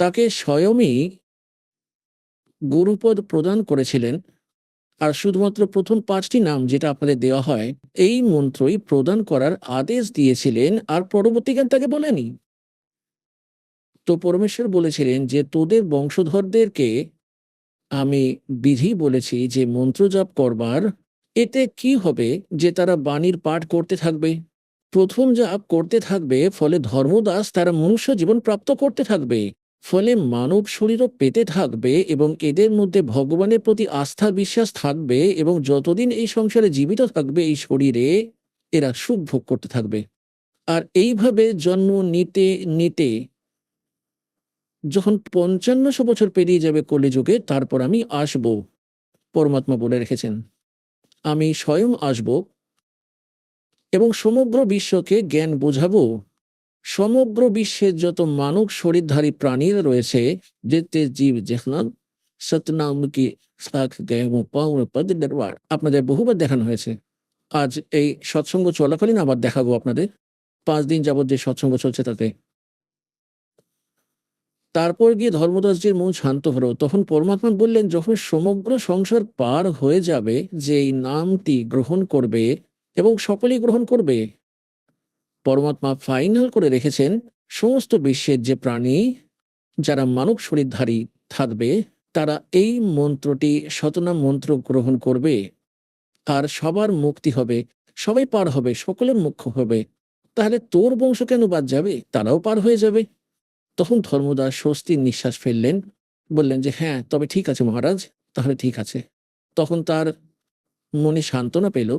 তাকে স্বয়ংই গুরুপদ প্রদান করেছিলেন। আর শুধুমাত্র প্রথম পাঁচটি নাম যেটা আপনাদের দেওয়া হয়, এই মন্ত্রই প্রদান করার আদেশ দিয়েছিলেন আর পরবর্তীকাল তাকে বলেনি। তো পরমেশ্বর বলেছিলেন যে, তোদের বংশধরদেরকে আমি বিধি বলেছি যে মন্ত্র জপ করবার। এতে কি হবে যে, তারা বাণীর পাঠ করতে থাকবে? প্রথম জাপ করতে থাকবে, ফলে ধর্মদাস তারা মনুষ্য জীবন প্রাপ্ত করতে থাকবে। ফলে মানব শরীরও পেতে থাকবে এবং এদের মধ্যে ভগবানের প্রতি আস্থা, বিশ্বাস থাকবে এবং যতদিন এই সংসারে জীবিত থাকবে এই শরীরে, এরা সুখ ভোগ করতে থাকবে। আর এইভাবে জন্ম নিতে নিতে যখন পঞ্চান্নশো বছর পেরিয়ে যাবে কলিযুগে, তারপর আমি আসব, পরমাত্মা বলে রেখেছেন। আমি স্বয়ং আসব এবং সমগ্র বিশ্বকে জ্ঞান বোঝাবো। সমগ্র বিশ্বের যত মানব শরীরধারী প্রাণীরা রয়েছে, যেতে জীব যেখান সতনাম কি আপনাদের বহুবার দেখানো হয়েছে। আজ এই সৎসঙ্গ চলাকালীন আবার দেখাবো আপনাদের। পাঁচ দিন যাবত যে সৎসঙ্গ চলছে তাতে। তারপর গিয়ে ধর্মদাসজির মন শান্ত হলো। তখন পরমাত্মা বললেন, যখন সমগ্র সংসার পার হয়ে যাবে যে এই নামটি গ্রহণ করবে এবং সকলেই গ্রহণ করবে পরমাত্মা ফাইনাল করে রেখেছেন সমস্ত বিশ্বের যে প্রাণী যারা মানব শরীরধারী থাকবে, তারা এই মন্ত্রটি শতনাম মন্ত্র গ্রহণ করবে। আর সবার মুক্তি হবে, সবাই পার হবে, সকলের মুখ্য হবে। তাহলে তোর বংশ কেন বাদ যাবে? তারাও পার হয়ে যাবে। তখন ধর্মদাস স্বস্তির নিঃশ্বাস ফেললেন, বললেন যে হ্যাঁ তবে ঠিক আছে মহারাজ, তাহলে ঠিক আছে। তখন তার মনে সান্ত্বনা পেল